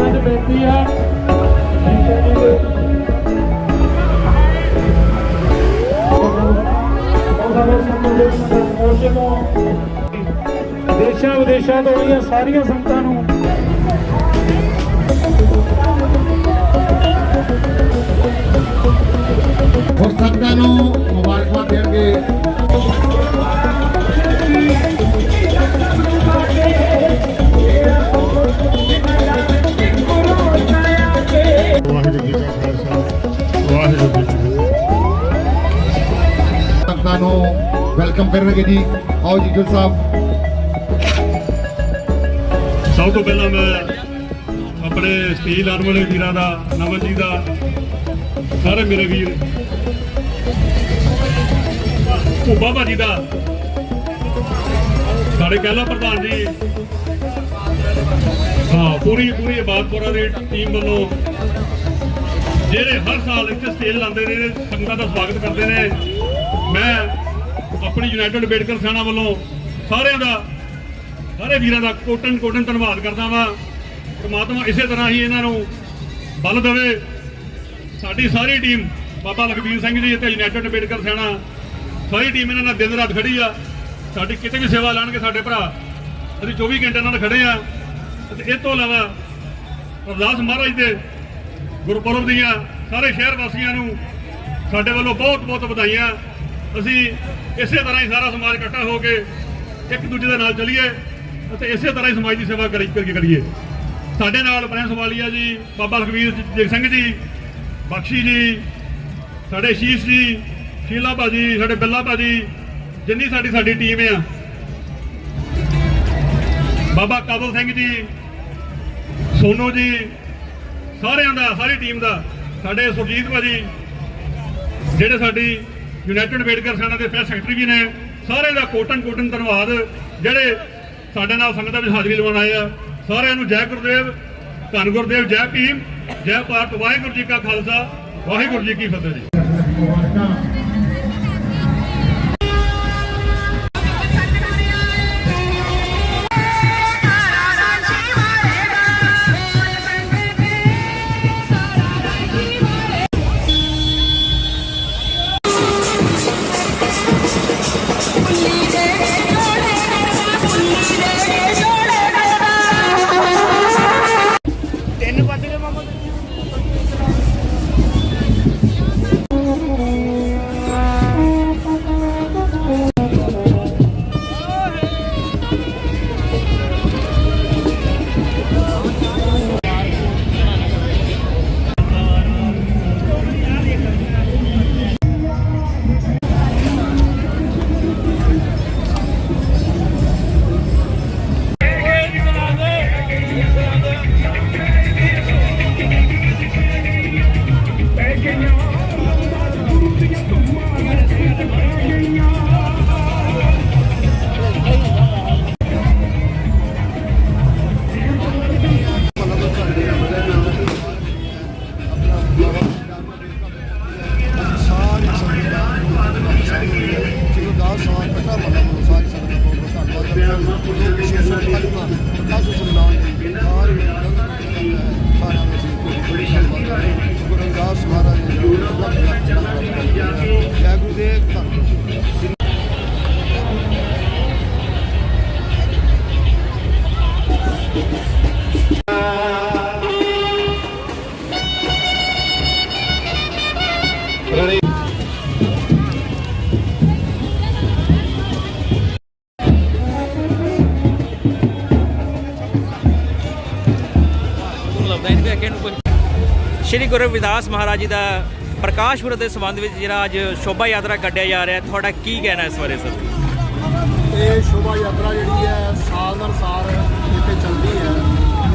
ਸੰਗਤ ਦੇ 'ਚ ਬੇਨਤੀ ਆ ਦੇਸ਼ਾਂ ਵਿਦੇਸ਼ਾਂ ਤੋਂ ਆਈਆਂ ਸਾਰੀਆਂ ਸੰਗਤਾਂ ਨੂੰ ਫਤਿਹ ਵੈਲਕਮ ਕਰਨਗੇ ਜੀ। ਆਓ ਜੀ ਗੁਰ ਸਾਹਿਬ। ਸਭ ਤੋਂ ਪਹਿਲਾਂ ਮੈਂ ਆਪਣੇ ਸਟੀਲ ਆਰਮ ਵਾਲੇ ਵੀਰਾਂ ਦਾ ਨਵਨ ਜੀ ਦਾ, ਸਾਰੇ ਮੇਰੇ ਵੀਰ। ਉਹ ਬਾਬਾ ਜੀ ਦਾ। ਸਾਡੇ ਕਹਿਲਾ ਪ੍ਰਧਾਨ ਜੀ। ਹਾਂ, ਪੂਰੀ ਪੂਰੀ ਇਬਾਦਪੁਰਾ ਦੀ ਟੀਮ ਵੱਲੋਂ ਜਿਹੜੇ ਹਰ ਸਾਲ ਇੱਥੇ ਸਟੇਜ ਲਾਉਂਦੇ ਨੇ, ਸੰਗਤਾਂ ਦਾ ਸਵਾਗਤ ਕਰਦੇ ਨੇ। ਮੈਂ ਆਪਣੀ ਯੂਨਾਈਟਿਡ ਅੰਬੇਡਕਰ ਸੈਨਾ ਵੱਲੋਂ ਸਾਰਿਆਂ ਦਾ, ਸਾਰੇ ਵੀਰਾਂ ਦਾ ਕੋਟਨ ਕੋਟਨ ਧੰਨਵਾਦ ਕਰਦਾ ਵਾਂ। ਪ੍ਰਮਾਤਮਾ ਇਸੇ ਤਰ੍ਹਾਂ ਹੀ ਇਹਨਾਂ ਨੂੰ ਬਲ ਦੇਵੇ। ਸਾਡੀ ਸਾਰੀ ਟੀਮ, ਬਾਬਾ ਲਖਬੀਰ ਸਿੰਘ ਜੀ ਅਤੇ ਯੂਨਾਈਟਿਡ ਅੰਬੇਡਕਰ ਸੈਨਾ, ਸਾਰੀ ਟੀਮ ਇਹਨਾਂ ਨਾਲ ਦਿਨ ਰਾਤ ਖੜੀ ਆ। ਸਾਡੀ ਕਿਤੇ ਵੀ ਸੇਵਾ ਲੈਣਗੇ ਸਾਡੇ ਭਰਾ, ਅਸੀਂ 24 ਘੰਟੇ ਨਾਲ ਖੜੇ ਆ। ਤੇ ਇਹ ਤੋਂ ਇਲਾਵਾ ਅਰਦਾਸ ਮਹਾਰਾਜ ਦੇ ਗੁਰਪੁਰਬ ਦੀਆਂ ਸਾਰੇ ਸ਼ਹਿਰ ਵਾਸੀਆਂ ਨੂੰ ਸਾਡੇ ਵੱਲੋਂ ਬਹੁਤ ਬਹੁਤ ਵਧਾਈਆਂ। ਅਸੀਂ ਇਸੇ ਤਰ੍ਹਾਂ ਹੀ ਸਾਰਾ ਸਮਾਜ ਇਕੱਠਾ ਹੋ ਕੇ ਇੱਕ ਦੂਜੇ ਦੇ ਨਾਲ ਚੱਲੀਏ ਅਤੇ ਇਸੇ ਤਰ੍ਹਾਂ ਹੀ ਸਮਾਜ ਦੀ ਸੇਵਾ ਕਰੀ ਕਰਕੇ ਕਰੀਏ। ਸਾਡੇ ਨਾਲ ਪ੍ਰਿੰਸ ਵਾਲੀਆ ਜੀ, ਬਾਬਾ ਲਖਵੀਰ ਜੀ ਸਿੰਘ ਜੀ, ਬਖਸ਼ੀ ਜੀ, ਸਾਡੇ ਸ਼ੀਸ਼ ਜੀ, ਸ਼ੀਲਾ ਭਾਜੀ, ਸਾਡੇ ਬਿੱਲਾ ਭਾਜੀ, ਜਿੰਨੀ ਸਾਡੀ ਸਾਡੀ ਟੀਮ ਆ। ਬਾਬਾ ਕਾਬਲ ਸਿੰਘ ਜੀ, ਸੋਨੂ ਜੀ, ਸਾਰਿਆਂ ਦਾ, ਸਾਰੀ ਟੀਮ ਦਾ, ਸਾਡੇ ਸੁਰਜੀਤ ਭਾਜੀ, ਜਿਹੜੇ ਸਾਡੀ ਯੂਨਾਈਟਿਡ ਅੰਬੇਡਕਰ ਸੈਨਾ ਦੇ ਪ੍ਰੈਸ ਸੈਕਟਰੀ ਵੀ ਨੇ। ਸਾਰੇ ਦਾ ਕੋਟਨ ਕੋਟਨ ਧੰਨਵਾਦ। ਜਿਹੜੇ ਸਾਡੇ ਨਾਲ ਸੰਗਤਾਂ ਵਿੱਚ ਹਾਜ਼ਰੀ ਲਵਾਉਣ ਆਏ ਆ, ਸਾਰਿਆਂ ਨੂੰ ਜੈ ਗੁਰਦੇਵ, ਧੰਨ ਗੁਰਦੇਵ, ਜੈ ਭੀਮ, ਜੈ ਭਾਰਤ, ਵਾਹਿਗੁਰੂ ਜੀ ਕਾ ਖਾਲਸਾ, ਵਾਹਿਗੁਰੂ ਜੀ ਕੀ ਫਤਿਹ ਜੀ। ਸ਼੍ਰੀ ਗੁਰੂ ਰਵਿਦਾਸ ਮਹਾਰਾਜ ਜੀ ਦਾ ਪ੍ਰਕਾਸ਼ ਪੁਰਬ ਦੇ ਸੰਬੰਧ ਵਿੱਚ ਜਿਹੜਾ ਅੱਜ ਸ਼ੋਭਾ ਯਾਤਰਾ ਕੱਢਿਆ ਜਾ ਰਿਹਾ ਤੁਹਾਡਾ ਕੀ ਕਹਿਣਾ ਇਸ ਬਾਰੇ ਸਰ? ਇਹ ਸ਼ੋਭਾ ਯਾਤਰਾ ਜਿਹੜੀ ਹੈ ਸਾਲ ਦਰ ਸਾਲ ਇੱਥੇ ਚੱਲਦੀ ਹੈ।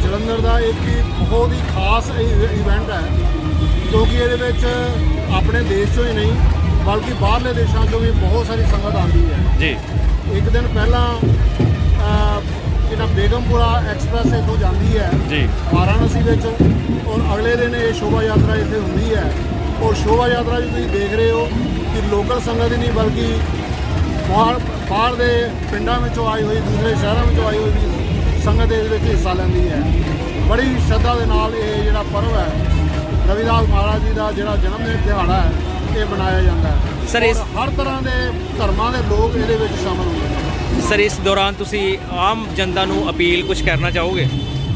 ਜਲੰਧਰ ਦਾ ਇੱਕ ਬਹੁਤ ਹੀ ਖਾਸ ਇਵੈਂਟ ਹੈ। ਕਿਉਂਕਿ ਇਹਦੇ ਵਿੱਚ ਆਪਣੇ ਦੇਸ਼ ਚੋਂ ਹੀ ਨਹੀਂ ਬਲਕਿ ਬਾਹਰਲੇ ਦੇਸ਼ਾਂ ਚੋਂ ਵੀ ਬਹੁਤ ਸਾਰੀ ਸੰਗਤ ਆਉਂਦੀ ਹੈ। ਜੀ। ਇੱਕ ਦਿਨ ਪਹਿਲਾਂ ਜਿਹੜਾ ਬੇਗਮਪੁਰਾ ਐਕਸਪ੍ਰੈਸ ਇੱਥੋਂ ਜਾਂਦੀ ਹੈ ਜੀ। ਵਾਰਾਣਸੀ ਵਿੱਚ ਔਰ ਅਗਲੇ ਦਿਨ ਇਹ ਸ਼ੋਭਾ ਯਾਤਰਾ ਇੱਥੇ ਹੁੰਦੀ ਹੈ। ਔਰ ਸ਼ੋਭਾ ਯਾਤਰਾ 'ਚ ਤੁਸੀਂ ਦੇਖ ਰਹੇ ਹੋ ਕਿ ਲੋਕਲ ਸੰਗਤ ਹੀ ਨਹੀਂ ਬਲਕਿ ਬਾਹਰ ਬਾਹਰ ਦੇ ਪਿੰਡਾਂ ਵਿੱਚੋਂ ਆਈ ਹੋਈ ਦੂਸਰੇ ਸ਼ਹਿਰਾਂ ਵਿੱਚੋਂ ਆਈ ਹੋਈ ਵੀ ਸੰਗਤ ਇਸ ਵਿੱਚ ਹਿੱਸਾ ਲੈਂਦੀ ਹੈ। ਬੜੀ ਸ਼ਰਧਾ ਦੇ ਨਾਲ ਇਹ ਜਿਹੜਾ ਪਰਵ ਹੈ ਰਵਿਦਾਸ ਮਹਾਰਾਜ ਜੀ ਦਾ ਜਿਹੜਾ ਜਨਮ ਦਿਨ ਦਿਹਾੜਾ ਹੈ ਇਹ ਮਨਾਇਆ ਜਾਂਦਾ ਹੈ। Sir, ਇਸ- ਹਰ ਤਰ੍ਹਾਂ ਦੇ ਧਰਮਾਂ ਦੇ ਲੋਕ ਇਹਦੇ ਵਿੱਚ ਸ਼ਾਮਲ ਹੁੰਦੇ ਨੇ। ਸਰ ਇਸ ਦੌਰਾਨ ਤੁਸੀਂ ਆਮ ਜਨਤਾ ਨੂੰ ਅਪੀਲ ਕੁਝ ਕਰਨਾ ਚਾਹੋਗੇ?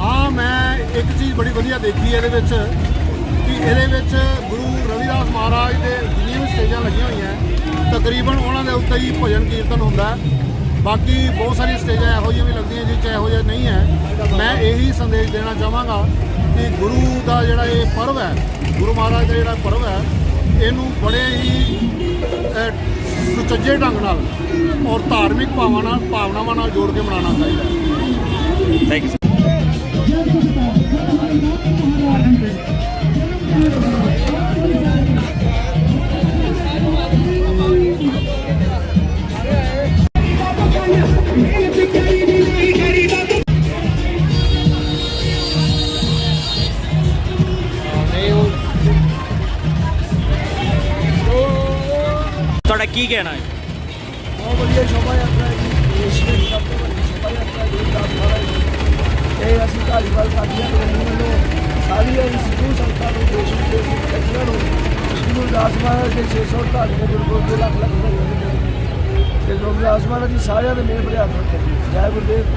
ਹਾਂ ਮੈਂ ਇੱਕ ਚੀਜ਼ ਬੜੀ ਵਧੀਆ ਦੇਖੀ ਇਹਦੇ ਵਿੱਚ ਕਿ ਇਹਦੇ ਵਿੱਚ ਗੁਰੂ ਰਵਿਦਾਸ ਮਹਾਰਾਜ ਦੇ ਜਿੰਨੀਆਂ ਵੀ ਸਟੇਜਾਂ ਲੱਗੀਆਂ ਹੋਈਆਂ ਤਕਰੀਬਨ ਉਹਨਾਂ ਦੇ ਉੱਤੇ ਹੀ ਭਜਨ ਕੀਰਤਨ ਹੁੰਦਾ। ਬਾਕੀ ਬਹੁਤ ਸਾਰੀਆਂ ਸਟੇਜਾਂ ਇਹੋ ਜਿਹੀਆਂ ਵੀ ਲੱਗਦੀਆਂ ਜਿਹ 'ਚ ਇਹੋ ਜਿਹਾ ਨਹੀਂ ਹੈ। ਮੈਂ ਇਹੀ ਸੰਦੇਸ਼ ਦੇਣਾ ਚਾਹਾਂਗਾ ਕਿ ਗੁਰੂ ਦਾ ਜਿਹੜਾ ਇਹ ਪਰਵ ਹੈ ਗੁਰੂ ਮਹਾਰਾਜ ਦਾ ਜਿਹੜਾ ਪਰਵ ਹੈ ਇਹਨੂੰ ਬੜੇ ਹੀ ਸੁਚੱਜੇ ਢੰਗ ਨਾਲ ਔਰ ਧਾਰਮਿਕ ਭਾਵਾਂ ਨਾਲ ਭਾਵਨਾਵਾਂ ਨਾਲ ਜੋੜ ਕੇ ਮਨਾਉਣਾ ਚਾਹੀਦਾ ਹੈ। ਥੈਂਕ ਯੂ ਕੀ ਕਹਿਣਾ ਹੈ? ਬਹੁਤ ਵਧੀਆ ਸ਼ੋਭਾ ਯਾਤਰਾ ਹੈ ਜੀ। ਦੇਸ਼ ਵਿੱਚ ਸਭ ਤੋਂ ਵੱਡੀ ਸ਼ੋਭਾ ਯਾਤਰਾ ਗੁਰਦਾਸ ਮਹਾਰਾਜ ਦੀ ਇਹ ਅਸੀਂ ਧਾਲੀਵਾਲ ਸਾਡੀਆਂ ਕਲੋਨੀ ਵੱਲੋਂ ਸਾਰੀਆਂ ਹਿੰਦੂ ਸੰਗਤਾਂ ਨੂੰ ਦੇਸ਼ ਵਿਦੇਸ਼ ਦੇ ਖੱਜਲਾਂ ਨੂੰ ਸ਼੍ਰੀ ਗੁਰਦਾਸ ਮਹਾਰਾਜ ਦੇ 648 ਦੇ ਗੁਰਪੁਰਬ ਦੇ ਲੱਖ ਲੱਖ ਵਧਾਈਆਂ ਦਿੰਦੇ ਹਾਂ ਗੁਰਦਾਸ ਮਹਾਰਾਜ ਜੀ ਸਾਰਿਆਂ ਦੇ ਮੇਰ ਭਰਿਆ ਰੱਖੇ ਜੈ ਗੁਰਦੇਵ